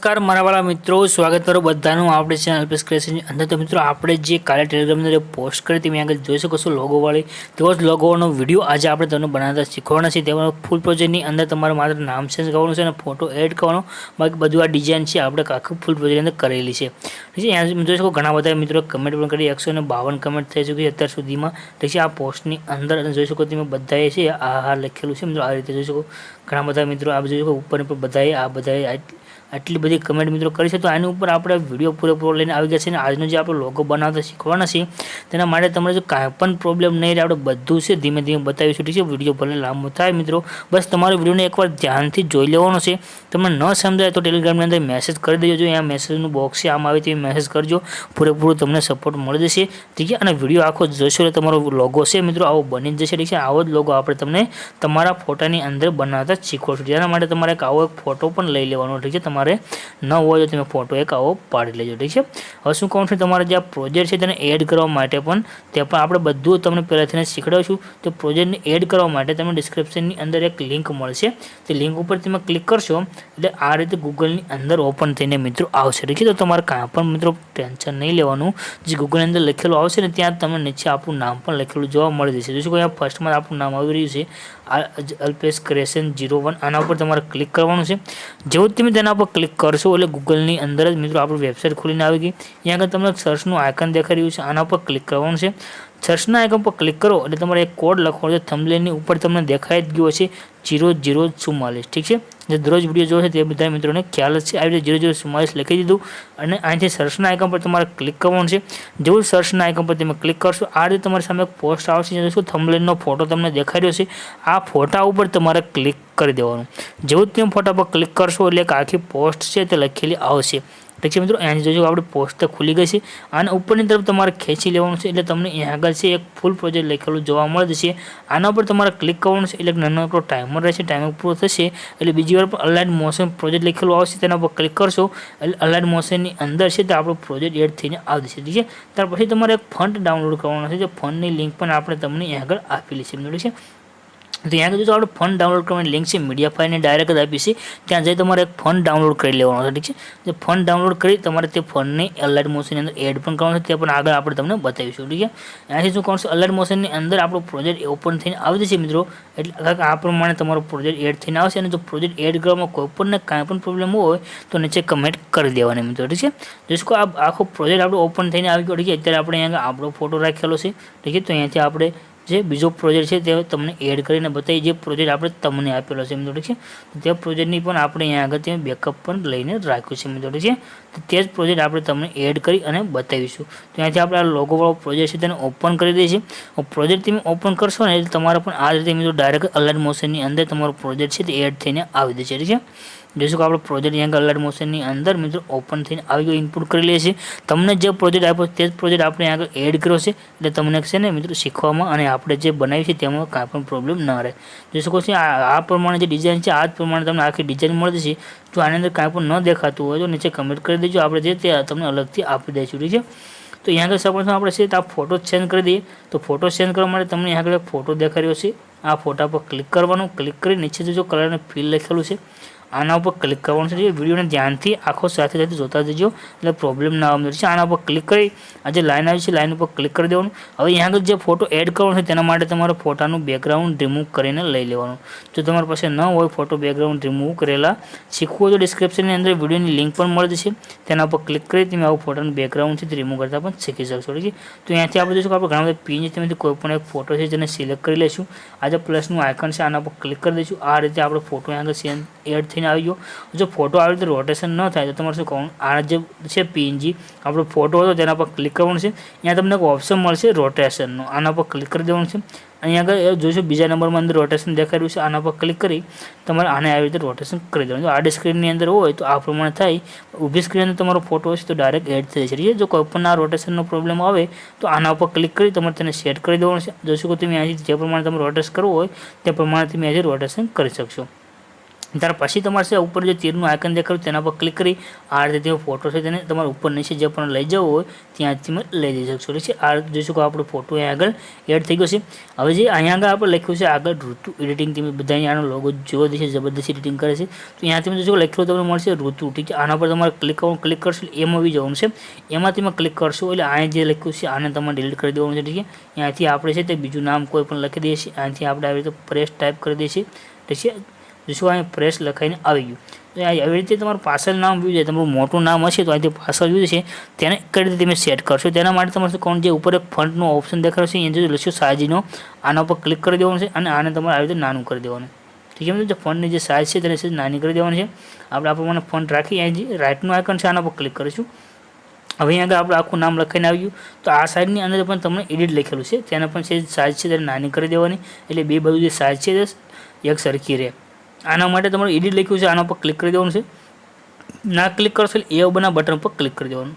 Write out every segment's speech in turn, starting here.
નમસ્કાર, મારા વાળા મિત્રો, સ્વાગત કરો બધાનું આપણે ચેનલ અલ્પેશ ક્રેશનની અંદર તો મિત્રો, આપણે જે કાલે ટેલિગ્રામની અંદર પોસ્ટ કરી તમે આગળ જોઈ શકો છો લોગોવાળી તેવો જ લોગોનો વીડિયો આજે આપણે તમને બનાવતા શીખવાના છે તેમાં ફૂલ પ્રોજેક્ટની અંદર તમારે માત્ર નામ ચેન્જ કરવાનું છે અને ફોટો એડ કરવાનો. બાકી બધું આ ડિઝાઇન છે, આપણે આખું ફૂલ પ્રોજેક્ટની અંદર કરેલી છે. ઠીક અહીંયા જોઈ શકો ઘણા બધા મિત્રો કમેન્ટ પણ કરી. એકસો ને બાવન કમેન્ટ થઈ ચૂકી છે અત્યાર સુધીમાં. ઠીક છે, આ પોસ્ટની અંદર જોઈ શકો તમે બધાએ છે આ લખેલું છે. મિત્રો, આ રીતે જોઈ શકો. ઘણા બધા મિત્રો આ જોઈ શકો. ઉપર ઉપર બધાએ આ બધાએ આટલી બધી કમેન્ટ મિત્રો કરી છે. તો આની ઉપર આપણે વીડિયો પૂરેપૂરો લઈને આવી ગયા છે અને આજનો જે આપણે લોગો બનાવતા શીખવાના છે તેના માટે તમારે જો કાંઈ પણ પ્રોબ્લેમ નહીં રહે, આપણે બધું છે ધીમે ધીમે બતાવીશું. ઠીક છે? વીડિયો ભલે લાંબો થાય મિત્રો, બસ તમારો વિડીયોને એકવાર ધ્યાનથી જોઈ લેવાનો છે. તમને ન સમજાય તો ટેલિગ્રામની અંદર મેસેજ કરી દેજો. અહીંયા મેસેજનું બોક્સ છે, આમ આવે તે મેસેજ કરજો. પૂરેપૂરું તમને સપોર્ટ મળી જશે. ઠીક છે? અને વીડિયો આખો જોશો એટલે તમારો લોગો છે મિત્રો, આવો બની જશે. ઠીક છે? આવો જ લોગો આપણે તમને તમારા ફોટાની અંદર બનાવતા શીખવશું જેના માટે તમારે એક આવો એક ફોટો પણ લઈ લેવાનો. ઠીક છે? તમારે ન હોય તો તમે ફોટો એક આવો પાડી લેજો, ઠીક છે? હવે શું કહું છું, તમારે જે આ પ્રોજેક્ટ છે તેને એડ કરવા માટે પણ તે પણ આપણે બધું તમને પહેલાંથી શીખડાવીશું. તો પ્રોજેક્ટને એડ કરવા માટે તમને ડિસ્ક્રિપ્શનની અંદર એક લિંક મળશે. તે લિંક ઉપર તમે ક્લિક કરશો, એટલે આ રીતે ગૂગલની અંદર ઓપન થઈને મિત્રો આવશે, ઠીક છે? તો તમારે કાંઈ પણ મિત્રો ટેન્શન નહીં લેવાનું. જે ગૂગલની અંદર લખેલું આવશે ને ત્યાં તમને નીચે આપણું નામ પણ લખેલું જોવા મળી જશે. જોશું અહીંયા ફર્સ્ટમાં આપણું નામ આવી રહ્યું છે. અલ્પેશ ક્રેશન જીરો વન આના ઉપર તમારે ક્લિક કરવાનું છે. જેવું તમે તેના પર ક્લિક કરશો એટલે ગૂગલની અંદર જ મિત્રો આપણી વેબસાઇટ ખોલીને આવી ગઈ. અહીંયા આગળ તમને સર્ચનું આઇકન દેખાઈ રહ્યું છે. આના પર ક્લિક કરવાનું છે. સર્ચના આઇકન પર ક્લિક કરો એટલે તમારે એક કોડ લખવાનો છે. થમલેનની ઉપર તમને દેખાઈ જ ગયો છે જીરો જીરો ચુમ્માલીસ. ઠીક છે? જે દરરોજ વીડિયો જોશે તે બધા મિત્રોને ખ્યાલ છે. આવી રીતે જીરો જીરો ચુમ્માલીસ લખી દીધું અને અહીંથી સર્ચના આઇકન પર તમારે ક્લિક કરવાનું છે. જેવું સર્ચના આઇકન પર તમે ક્લિક કરશો, આ રીતે તમારી સામે એક પોસ્ટ આવશે શું? થમલેનનો ફોટો તમને દેખાઈ રહ્યો છે. આ ફોટા ઉપર તમારે ક્લિક કરી દેવાનું. જેવું તમે ફોટા પર ક્લિક કરશો એટલે એક આખી પોસ્ટ છે તે લખેલી આવશે. ઠીક છે મિત્રો અહીંયા જોજો આપણી પોસ્ટ ખુલી ગઈ છે. અને ઉપરની તરફ તમારે ખેંચી લેવાનું છે એટલે તમને અહીંયા આગળ છે એક ફૂલ પ્રોજેક્ટ લખેલું જોવા મળે છે. આના પર તમારે ક્લિક કરવાનું છે એટલે નાનો આપણો ટાઈમર રહેશે. ટાઈમર પૂરો થશે એટલે બીજી વાર પણ અલાઇડ મોશન પ્રોજેક્ટ લખેલું આવશે. તેના પર ક્લિક કરશો એટલે અલાઇડ મોશનની અંદર છે તો આપણો પ્રોજેક્ટ એડ થઈને આવી જશે. ઠીક છે? ત્યાર પછી તમારે એક ફંડ ડાઉનલોડ કરવાનો છે. જે ફંડની લિંક પણ આપણે તમને અહીં આગળ આપેલી છે. મિત્રો છે? તો ત્યાં જો આપણે ફોન ડાઉનલોડ કરવાની લિંક છે મીડિયા ફાઈને ડાયરેક્ટ જ છે ત્યાં જઈ તમારે એક ફોન ડાઉનલોડ કરી લેવાનો છે, ઠીક છે? જે ફોન ડાઉનલોડ કરી તમારે તે ફોનને અલર્ટ મોશનની અંદર એડ પણ કરવાનો છે, તે પણ આગળ આપણે તમને બતાવીશું, ઠીક છે? અહીંથી શું કરશું? અલર્ટ મોશનની અંદર આપણો પ્રોજેક્ટ ઓપન થઈને આવી જશે, મિત્રો. એટલે આ પ્રમાણે તમારો પ્રોજેક્ટ એડ થઈને આવશે અને જો પ્રોજેક્ટ એડ કરવામાં કોઈ પણ કાંઈ પણ પ્રોબ્લેમ હોય, તો નીચે કમેન્ટ કરી દેવાની, મિત્રો, ઠીક છે? જોઈશું આ આખો પ્રોજેક્ટ આપણો ઓપન થઈને આવી ગયો, ઠીક છે? અત્યારે આપણે અહીંયા આપણો ફોટો રાખેલો છે, ઠીક છે? તો અહીંયાથી આપણે જે બીજો પ્રોજેક્ટ છે તે તમને એડ કરીને બતાવી, જે પ્રોજેક્ટ આપણે તમને આપેલો છે મિત્રો ઠીક છે? તે પ્રોજેક્ટની પણ આપણે અહીંયા આગળ ત્યાં બેકઅપ પણ લઈને રાખ્યું છે મિત્રો ઠીક છે? તો જ પ્રોજેક્ટ આપણે તમને એડ કરી અને બતાવીશું. તો ત્યાંથી આપણે આ લોગોવાળો પ્રોજેક્ટ છે તેને ઓપન કરી છીએ. પ્રોજેક્ટ તમે ઓપન કરશો ને એટલે તમારે પણ આ રીતે મિત્રો ડાયરેક્ટ અલર્ટ મોશનની અંદર તમારો પ્રોજેક્ટ છે તે એડ થઈને આવી જશે, ઠીક છે? જોઈશું કે આપણે પ્રોજેક્ટ અહીંયા અલર્ટ મોશનની અંદર મિત્રો ઓપન થઈને આવી ગયો ઇનપુટ કરી છીએ તમને જે પ્રોજેક્ટ આપ્યો તે જ પ્રોજેક્ટ આપણે આગળ એડ કર્યો છે. એટલે તમને છે ને મિત્રો શીખવામાં અને આપણે જે બનાવી છે, તેમાં કાંઈ પણ પ્રોબ્લેમ ન રહે. જોઈ શકો છો, આ પ્રમાણે જે ડિઝાઇન છે, આ જ પ્રમાણે તમને આખી ડિઝાઇન મળી જશે જો આની અંદર કાંઈ પણ ન દેખાતું હોય તો નીચે કમેન્ટ કરી દેજો. આપણે જે તે તમને અલગથી આપી દઈશું, ઠીક છે? તો અહીંયા આગળ સપોઝ આપણે છે તો આ ફોટો ચેન્જ કરી દઈએ. તો ફોટો ચેન્જ કરવા માટે તમને અહીંયા આગળ ફોટો દેખાડ્યો છે. આ ફોટા પર ક્લિક કરવાનું. ક્લિક કરી નીચે જો કલરને ફીલ લખેલું છે. આના ઉપર ક્લિક કરવાનું છે વિડીયોને ધ્યાનથી આખો સાથે સાથે જોતા જજો. એટલે પ્રોબ્લેમ ના આવે છે. આના ઉપર ક્લિક કરી આ જે લાઈન આવી છે લાઈન ઉપર ક્લિક કરી દેવાનું. હવે અહીંયા આગળ જે ફોટો એડ કરવાનો છે, તેના માટે તમારે ફોટાનું બેકગ્રાઉન્ડ રિમૂવ કરીને લઈ લેવાનું. જો તમારી પાસે ન હોય ફોટો બેકગ્રાઉન્ડ રિમૂવ કરેલા, શીખવું હોય તો ડિસ્ક્રિપ્શનની અંદર વિડીયોની લિંક પણ મળી જશે. તેના ઉપર ક્લિક કરી તમે આવું ફોટાનું બેકગ્રાઉન્ડ છે રિમૂવ કરતા પણ શીખી શકશો. ઠીક છે? તો અહીંયાથી આપણે જોઈશું કે આપણે ઘણા બધા પીન છે, તેમાંથી કોઈ પણ એક ફોટો છે જેને સિલેક્ટ કરી લઈશું. આ જે પ્લસનું આઇકન છે, આના પર ક્લિક કરી દઈશું. આ રીતે આપણે ફોટો અહીંયા આગળ એડ થઈને આવી ગયો. જો ફોટો આવી રીતે રોટેશન ન થાય તો તમારે શું કહું આ જે છે પીએનજી આપણો ફોટો હતો તેના પર ક્લિક કરવાનું છે. અહીંયા તમને એક ઓપ્શન મળશે રોટેશનનું આના પર ક્લિક કરી દેવાનું છે. અહીંયા આગળ જોઈશું બીજા નંબરમાં અંદર રોટેશન દેખાડ્યું છે. આના પર ક્લિક કરી તમારે આને આવી રીતે રોટેશન કરી દેવાનું. જો આડી સ્ક્રીનની અંદર હોય તો આ પ્રમાણે થાય. ઊભી સ્ક્રીન અંદર તમારો ફોટો હશે તો ડાયરેક્ટ એડ થઈ જશે. જો કોઈ પણ આ રોટેશનનો પ્રોબ્લેમ આવે તો આના ઉપર ક્લિક કરી તમારે તેને સેટ કરી દેવાનું છે. જોઈશું કે તમે અહીંથી જે પ્રમાણે તમે રોટેશન કરવું હોય તે પ્રમાણે તમે અહીંથી રોટેશન કરી શકશો. ત્યાર પછી તમારે છે ઉપર જે તીરનું આઇકન દેખાડું તેના પર ક્લિક કરી આ રીતે તેનો ફોટો છે તેને તમારે ઉપર નીચે જે પણ લઈ જવો હોય ત્યાંથી તમે લઈ જઈ શકશો. ઠીક છે? આ જોઈશું કે આપણો ફોટો અહીંયા આગળ એડ થઈ ગયો છે. હવે જે અહીંયા આગળ આપણે લખ્યું છે આગળ ઋતુ એડિટિંગ તમે બધા અહીંયાનો લોગો જોવો દેશે, જબરદસ્ત એડિટિંગ કરે છે. તો અહીંયા તમે જોશો લખ્યું તમને મળશે ઋતુ. ઠીક છે? આના પર તમારે ક્લિક કરવાનું ક્લિક કરશો એમાં બી જવાનું છે. એમાં તમે ક્લિક કરશો એટલે અહીંયા જે લખ્યું છે આને તમારે ડિલીટ કરી દેવાનું છે. ઠીક છે? અહીંયાથી આપણે છે તે બીજું નામ કોઈ પણ લખી દઈએ છીએ. અહીંથી આપણે આવી રીતે પ્રેસ ટાઈપ કરી દઈએ છીએ. ઠીક છે? જોશું અહીં પ્રેસ લખાઈને આવી ગયું. તો આવી રીતે તમારું પાર્સલ નામ વ્યૂ છે તમારું મોટું નામ હશે, તો અહીંથી પાર્સલ વ્યૂ છે તેને કઈ રીતે તમે સેટ કરશો? તેના માટે તમારે કોણ જે ઉપર એક ફંટનો ઓપ્શન દેખાડશે એ જો લખશો સાઈઝનો, આના ઉપર ક્લિક કરી દેવાનું છે, અને આને તમારે આવી રીતે નાનું કરી દેવાનું. ઠીક છે જે ફંડની જે સાઇઝ છે, તેને નાની કરી દેવાની છે. આપણે આ પ્રમાણે ફંડ રાખી, અહીં જે રાઇટનું આઇકન છે, આના પર ક્લિક કરીશું. હવે આગળ આપણે આખું નામ લખાઈને આવ્યું તો આ સાઈડની અંદર પણ તમને એડિટ લખેલું છે. તેના પણ છે સાઇઝ છે, તેને નાની કરી દેવાની. એટલે બે બધું જે સાઇઝ છે એક સરખી રહે. આના માટે તમારે એડિટ લખ્યું છે, આના પર ક્લિક કરી દેવાનું છે. ના ક્લિક કરશો એટલે એ બના બટન પર ક્લિક કરી દેવાનું.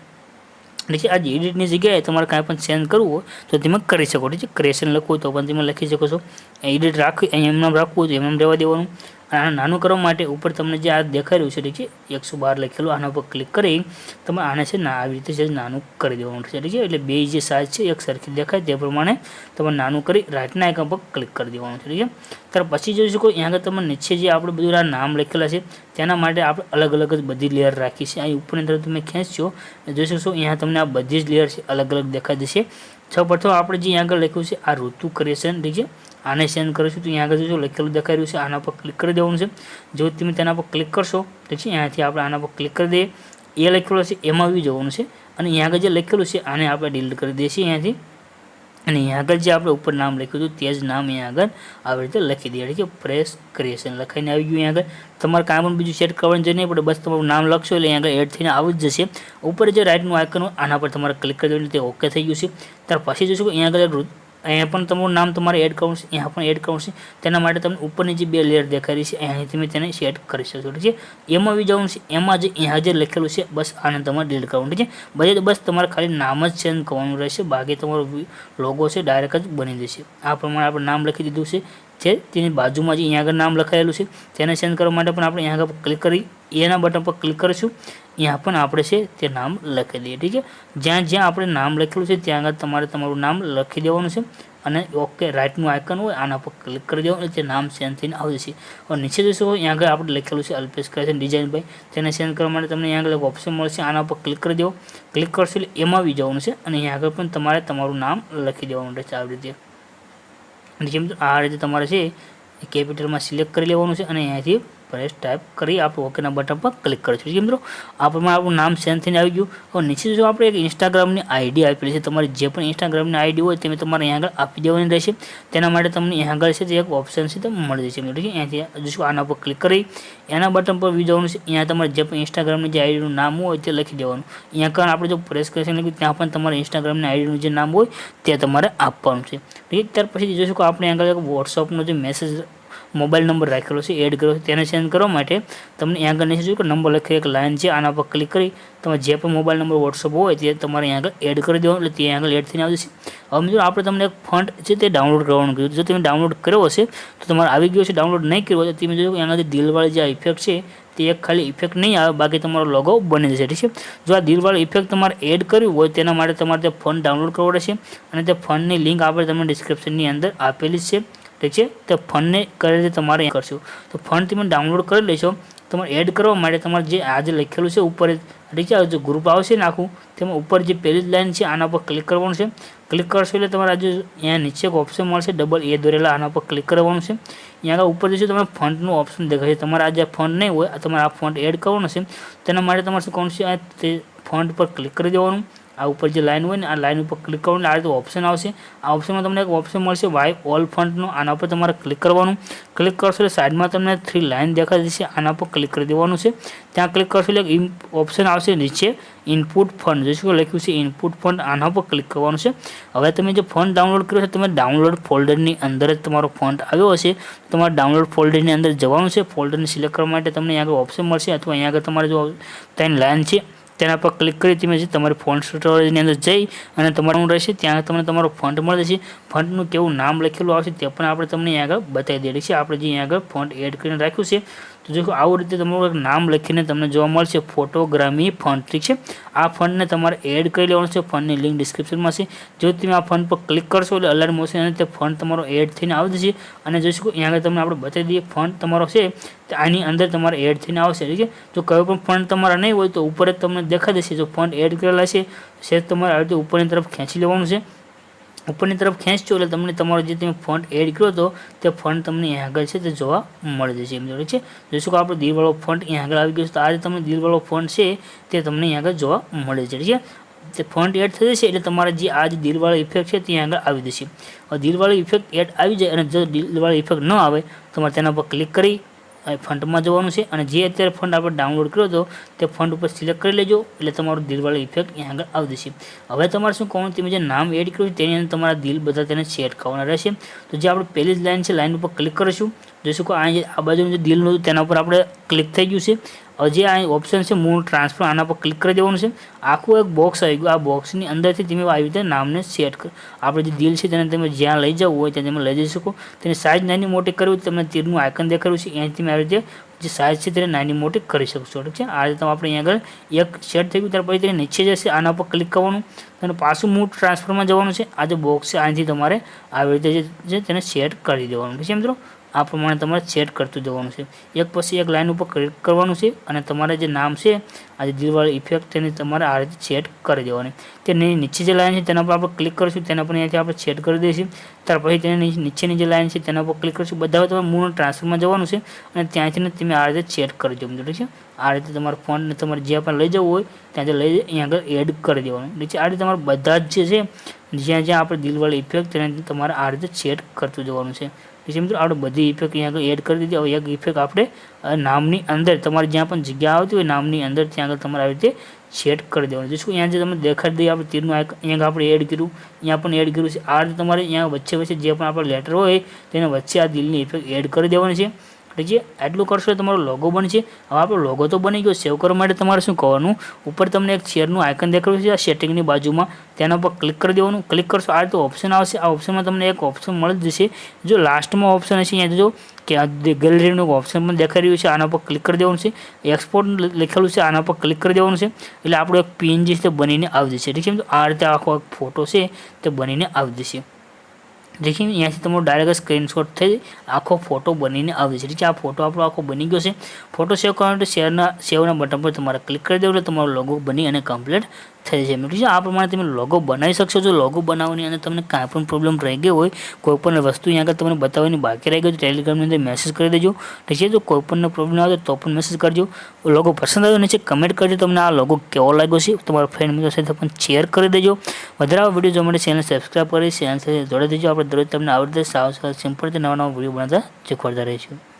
એટલે છે આજે એડિટની જગ્યાએ તમારે કાંઈ પણ ચેન્જ કરવું હોય, તો તમે કરી શકો. ઠીક છે? ક્રેશન લખવું તો પણ તમે લખી શકો છો. એડિટ રાખવી અહીં એમનામ રાખવું હોય તો એમ રહેવા દેવાનું. અને નાનું કરવા માટે ઉપર તમને જે આ દેખાઈ રહ્યું છે ઠીક છે, એકસો બાર લખેલું, આના પર ક્લિક કરી તમે આને છે ના આવી રીતે છે નાનું કરી દેવાનું છે ઠીક છે, એટલે બે જે સાઇઝ છે એક સરખી દેખાય તે પ્રમાણે તમે નાનું કરી રાઇટના આઇકન પર ક્લિક કરી દેવાનું છે ઠીક છે. ત્યાર પછી જોઈ શકો અહીંયા આગળ તમે નીચે જે આપણે બધું આ નામ લખેલા છે, તેના માટે આપણે અલગ અલગ જ બધી લેયર રાખી છે. અહીં ઉપરની તરફ તમે ખેંચશો, જોઈ શકશો અહીંયા તમને આ બધી જ લેયર છે અલગ અલગ દેખાઈ જશે. સૌ પ્રથમ આપણે જે આગળ લખ્યું છે, આ ઋતુ ક્રિએશન ઠીક છે આને સેન્ડ કરીશું તો અહીંયા આગળ જો લખેલું દેખાઈ રહ્યું છે, આના પર ક્લિક કરી દેવાનું છે. જો તમે તેના પર ક્લિક કરશો છે, અહીંયાથી આપણે આના પર ક્લિક કરી દઈએ. એ લખેલું છે એમાં આવી જવાનું છે. અને અહીંયા આગળ જે લખેલું છે, આને આપણે ડિલીટ કરી દઈએ છીએ અહીંયાથી. અને અહીંયા આગળ જે આપણે ઉપર નામ લખ્યું હતું, તે જ નામ અહીંયા આગળ આવી રીતે લખી દઈએ. એટલે કે પ્રેસ ક્રિએશન લખાઈને આવી ગયું અહીંયા આગળ. તમારે કાંઈ પણ બીજું સેટ કરવાની જરૂર નહીં પડે, બસ તમારું નામ લખશો એટલે અહીંયા આગળ એડ થઈને આવી જ જશે. ઉપર જે રાઇટનું આઇકન આના પર તમારે ક્લિક કરી દેવું તે ઓકે થઈ ગયું છે. ત્યાર પછી જોશું કે અહીંયા આગળ અહીંયા પણ તમારું નામ તમારે એડ કરવું છે, અહીંયા પણ એડ કરવું છે. તેના માટે તમને ઉપરની જે બે લેયર દેખાઈ રહી છે, અહીંયાથી તમે તેને સેટ કરી શકશો, ઠીક છે? એમાં બી જવાનું છે, એમાં જે અહીંયા જે લખેલું છે, બસ આને તમારે ડિલીટ કરવાનું, ઠીક છે? બધે બસ તમારે ખાલી નામ જ ચેન્જ કરવાનું રહેશે, બાકી તમારો લોગો છે ડાયરેક્ટ જ બની જશે. આ પ્રમાણે આપણે નામ લખી દીધું છે છે. તેની બાજુમાં જે અહીંયા આગળ નામ લખાયેલું છે, તેને ચેન્જ કરવા માટે પણ આપણે અહીંયા આગળ ક્લિક કરી, એના બટન પર ક્લિક કરીશું. અહીંયા પણ આપણે છે તે નામ લખી દઈએ, ઠીક છે? જ્યાં જ્યાં આપણે નામ લખેલું છે, ત્યાં આગળ તમારે તમારું નામ લખી દેવાનું છે અને ઓકે રાઇટનું આઇકન હોય, આના પર ક્લિક કરી દેવાનું એટલે નામ સેન્ડ થઈને આવી જશે. હવે નીચે જોઈશું અહીંયા આગળ આપણે લખેલું છે અલ્પેશ ક્રેશન ડિઝાઇન ભાઈ. તેને સેન્ડ કરવા માટે તમને અહીંયા આગળ ઓપ્શન મળશે, આના પર ક્લિક કરી દેવો. ક્લિક કરશો એટલે એમાં આવી જવાનું છે અને અહીંયા આગળ પણ તમારે તમારું નામ લખી દેવાનું રહેશે આવી રીતે. જેમ આ રીતે તમારે છે કેપિટલમાં સિલેક્ટ કરી લેવાનું છે અને અહીંયાથી પ્રેસ ટાઈપ કરી આપણે ઓકેના બટન પર ક્લિક કરીશું ઠીક મિત્રો આ આપણું નામ સેન્ડ થઈને આવી ગયું. હવે નીચે જો આપણે એક ઇન્સ્ટાગ્રામની આઈડી આપેલી છે, તમારી જે પણ ઇન્સ્ટાગ્રામની આઈડી હોય તમે તમારે અહીંયા આગળ આપી દેવાની રહેશે. તેના માટે તમને અહીંયા આગળ છે તે એક ઓપ્શન છે તે મળી જશે ઠીક અહીંથી જોશું આના પર ક્લિક કરી, એના બટન પર વી છે. અહીંયા તમારે જે પણ ઇન્સ્ટાગ્રામની જે આઈડીનું નામ હોય તે લખી દેવાનું. અહીંયા કારણ આપણે જો પ્રેસ કરીશું લખ્યું ત્યાં પણ તમારે ઇન્સ્ટાગ્રામની આઈડીનું જે નામ હોય તે તમારે આપવાનું છે. ત્યાર પછી જોઈશું કે આપણે આગળ એક વોટ્સઅપનો જે મેસેજ મોબાઈલ નંબર રાખેલો છે, એડ કર્યો છે, તેને સેન્ડ કરવા માટે તમને અહીંયા આગળ નીચે જોયું કે નંબર લખેલી એક લાઇન છે, આના પર ક્લિક કરી તમે જે પણ મોબાઈલ નંબર વોટ્સઅપ હોય તે તમારે અહીંયા આગળ એડ કરી દેવાનું, એટલે તે આગળ એડ થઈને આવશે હવે મિત્રો આપણે તમને એક ફંડ છે તે ડાઉનલોડ કરવાનું કહ્યું જો તમે ડાઉનલોડ કર્યો હશે, તો તમારે આવી ગયો છે ડાઉનલોડ નહીં કર્યો તો તમે જોયું એનાથી દિલવાળી જે ઇફેક્ટ છે, તે એક ખાલી ઇફેક્ટ નહીં આવે, બાકી તમારો લોગો બની જશે, ઠીક છે? જો આ દિલવાળો ઇફેક્ટ તમારે એડ કર્યું હોય, તેના માટે તમારે તે ફંડ ડાઉનલોડ કરવો રહેશે અને તે ફંડની લિંક આપણે તમને ડિસ્ક્રિપ્શનની અંદર આપેલી છે. ઠીક છે, તો ફંડને કરી રીતે તમારે કરશું. તો ફંડ તમે ડાઉનલોડ કરી લેશો. તમારે એડ કરવા માટે તમારે જે આજે લખેલું છે, ઉપર ઠીક છે જે ગ્રુપ આવશે ને આખું, તેમાં ઉપર જે પહેલી લાઈન છે, આના પર ક્લિક કરવાનું છે. ક્લિક કરશો એટલે તમારે આજે અહીંયા નીચે એક ઓપ્શન મળશે ડબલ એ દોરેલા, આના પર ક્લિક કરવાનું છે. અહીંયા ઉપર જશે, તમને ફંડનું ઓપ્શન દેખાશે. તમારે આજે ફંડ નહીં હોય તમારે આ ફંડ એડ કરવાનો છે. તેના માટે તમારે શું કરવાનું છે તે ફંડ પર ક્લિક કરી દેવાનું. આ ઉપર જે લાઇન હોય ને, આ લાઇન ઉપર ક્લિક કરવાનું, આ રીતે ઓપ્શન આવશે. આ ઓપ્શનમાં તમને એક ઓપ્શન મળશે વાય ઓલ ફંડનો આના પર તમારે ક્લિક કરવાનું. ક્લિક કરશો એટલે સાઈડમાં તમને થ્રી લાઇન દેખાઈ જશે. આના પર ક્લિક કરી દેવાનું છે. ત્યાં ક્લિક કરશો એટલે ઓપ્શન આવશે નીચે ઇનપુટ ફંડ જોઈશું લખ્યું છે ઇનપુટ ફંડ આના પર ક્લિક કરવાનું છે. હવે તમે જે ફંડ ડાઉનલોડ કર્યો છે, તમે ડાઉનલોડ ફોલ્ડરની અંદર જ તમારો ફંડ આવ્યો હશે. તમારે ડાઉનલોડ ફોલ્ડરની અંદર જવાનું છે. ફોલ્ડરને સિલેક્ટ કરવા માટે તમને અહીંયા આગળ ઓપ્શન મળશે. અથવા અહીંયા આગળ તમારે જો ત્રણ લાઇન છે તેના પર ક્લિક કરી તમે જે તમારી ફોન સ્ટોરેજની અંદર જઈ અને તમારું રહેશે ત્યાં તમને તમારો ફંડ મળે છે ફંડનું કેવું નામ લખેલું આવશે તે પણ આપણે તમને આગળ બતાવી દઈએ છીએ આપણે જે આગળ ફંડ એડ કરીને રાખ્યું છે તો જો આવું રીતે તમારું નામ લખીને તમને જોવા મળશે, ફોટોગ્રામી ફંડ. ઠીક છે? આ ફંડને તમારે એડ કરી લેવાનું છે, ફંડની લિંક ડિસ્ક્રિપ્શનમાં છે. જો તમે આ ફંડ પર ક્લિક કરશો એટલે અલર્ટ મળશે અને તે ફંડ તમારો એડ થઈને આવી જશે અને જોઈશું અહીંયા આગળ તમને આપણે બતાવી દઈએ, ફંડ તમારો છે, તો આની અંદર તમારે એડ થઈને આવશે. ઠીક છે? જો કયો પણ ફંડ તમારા નહીં હોય તો ઉપર જ તમને દેખાઈ દેશે જો ફંડ એડ કરેલા છે શેર તમારે આવી રીતે ઉપરની તરફ ખેંચી લેવાનું છે. ઉપરની તરફ ખેંચશો એટલે તમને તમારો જે તમે ફંડ એડ કર્યો હતો, તે ફંડ તમને અહીંયા આગળ છે તે જોવા મળી જશે. એમ જોડે છે? જોઈશું કે આપણો દિલવાળો ફંડ અહીંયા આગળ આવી ગયો છે. તો આજે તમને દિલવાળો ફંડ છે, તે તમને અહીંયા આગળ જોવા મળી જશે. છે? તે ફંડ એડ થઈ જશે એટલે તમારે જે આ જે દિલવાળો ઇફેક્ટ છે ત્યાં આગળ આવી જશે. દિલવાળો ઇફેક્ટ એડ આવી જાય અને જો દિલવાળો ઇફેક્ટ ન આવે, તમારે તેના પર ક્લિક કરી ફંડમાં જવાનું છે અને જે અત્યારે ફંડ આપણે ડાઉનલોડ કર્યો હતો, તે ફંડ ઉપર સિલેક્ટ કરી લેજો, એટલે તમારું દિલવાળો ઇફેક્ટ અહીંયા આગળ આવી જશે. હવે તમારે શું કહું તમે જે નામ એડ કર્યું છે, તેની અંદર તમારા દિલ બધા તેને સેટ કરવાના રહેશે. તો જે આપણે પહેલી જ લાઇન છે લાઇન ઉપર ક્લિક કરીશું. જોઈશું કે આ આ બાજુનું જે દિલનું તેના ઉપર આપણે ક્લિક થઈ ગયું છે. હવે જે આ ઓપ્શન છે, મૂળ ટ્રાન્સફર આના પર ક્લિક કરી દેવાનું છે. આખું એક બોક્સ આવી ગયું. આ બોક્સની અંદરથી તમે આવી રીતે નામને સેટ કર. આપણે જે દિલ છે, તેને તમે જ્યાં લઈ જવું હોય ત્યાં તમે લઈ જઈ શકો. તેની સાઇઝ નાની મોટી કરવી તમને તીરનું આઇકન દેખાડ્યું છે. અહીંથી તમે આવી રીતે જે સાઇઝ છે, તેને નાની મોટી કરી શકશો ઠીક છે? આ રીતે આપણે અહીંયા આગળ એક સેટ થઈ ગયું. ત્યાર પછી તેને નીચે જશે. આના પર ક્લિક કરવાનું. અને પાછું મૂળ ટ્રાન્સફરમાં જવાનું છે. આ જે બોક્સ છે અહીંથી તમારે આવી રીતે જે છે, તેને સેટ કરી દેવાનું. ઠીક છે મિત્રો? આ પ્રમાણે તમારે સેટ કરતું જવાનું છે. એક પછી એક લાઇન ઉપર ક્લિક કરવાનું છે અને તમારે જે નામ છે, આ જે દિલવાળી ઇફેક્ટ તેને તમારે આ રીતે સેટ કરી દેવાની. તેની નીચે જે લાઇન છે તેના પર આપણે ક્લિક કરીશું, તેના પર અહીંયાથી આપણે સેટ કરી દઈશું. ત્યાર પછી તેની નીચેની જે લાઇન છે તેના પર ક્લિક કરીશું. બધા તમારે મૂળ ટ્રાન્સફરમાં જવાનું છે અને ત્યાંથી તમે આ રીતે સેટ કરી દેવું ઠીક છે? આ રીતે તમારા ફોનને તમારે જ્યાં પણ લઈ જવું હોય, ત્યાંથી લઈ અહીંયા આગળ એડ કરી દેવાનું છે? આ રીતે તમારે બધા જ જે છે, જ્યાં જ્યાં આપણે દિલવાળી ઇફેક્ટ તેને તમારે આ રીતે સેટ કરતું જવાનું છે. પછી મિત્રો આપણે બધી ઇફેક્ટ અહીંયા આગળ એડ કરી દીધી. હવે એક ઇફેક્ટ આપણે નામની અંદર, તમારે જ્યાં પણ જગ્યા આવતી હોય, નામની અંદર ત્યાં આગળ તમારે આવી રીતે સેટ કરી દેવાનું. જોઈશું અહીંયા જે તમે દેખાડી દઈએ, આપણે તીરનું અહીંયા આપણે એડ કર્યું, અહીંયા પણ એડ કર્યું છે. આ તમારે અહીંયા વચ્ચે વચ્ચે જે પણ આપણે લેટર હોય, તેને વચ્ચે આ દિલની ઇફેક્ટ એડ કરી દેવાની છે. એટલે જે આટલું કરશો તો તમારો લોગો બનશે. હવે આપણો લોગો તો બની ગયો. સેવ કરવા માટે તમારે શું કરવાનું? ઉપર તમને એક શેરનું આઇકન દેખાડ્યું છે. આ સેટિંગની બાજુમાં તેના પર ક્લિક કરી દેવાનું. ક્લિક કરશો, આ રીતે ઓપ્શન આવશે. આ ઓપ્શનમાં તમને એક ઓપ્શન મળી જશે. જો લાસ્ટમાં ઓપ્શન હશે, અહીંયા જો કે આ ગેલેરીનું ઓપ્શન પણ દેખાઈ રહ્યું છે, આના પર ક્લિક કરી દેવાનું છે. એક્સપોર્ટ લખેલું છે, આના પર ક્લિક કરી દેવાનું છે. એટલે આપણો એક પીએનજી છે તે બનીને આવી જશે. ઠીક છે આ રીતે આખો એક ફોટો છે તે બનીને આવી જશે. દેખી અહીંયાથી તમારો ડાયરેક્ટ સ્ક્રીનશોટ થઈ આખો ફોટો બનીને આવે છે ઠીક આ ફોટો આપણો આખો બની ગયો છે. ફોટો સેવ કરવા માટે શેરના સેવના બટન પર તમારે ક્લિક કરી દેવું એટલે તમારો લોગો બની અને કમ્પ્લીટ થઈ જશે મિત્રો છે આ પ્રમાણે તમે લોગો બનાવી શકશો. જો લોગો બનાવવાની અને તમને કાંઈ પણ પ્રોબ્લેમ રહી ગયો હોય, કોઈ પણ વસ્તુ અહીંયા આગળ તમને બતાવવાની બાકી રહી ગયું ટેલિગ્રામની અંદર મેસેજ કરી દેજો. ઠીક છે જો કોઈ પણ પ્રોબ્લેમ આવે, તો પણ મેસેજ કરજો. લોગો પસંદ આવ્યો નીચે કમેન્ટ કરજો. તમને આ લોગો કેવો લાગ્યો છે? તમારા ફ્રેન્ડ મિત્રો સાથે પણ શેર કરી દેજો. વધારે વીડિયો જોવા માટે ચેનલ સબસ્ક્રાઈબ કરી ચેનલ સાથે જોડાઈ દેજો. આપણે દરરોજ તમને આવડતે સાવ સાવ સિમ્પલ નવા નવા વીડિયો બનાવતા શીખવાડતા રહીશું.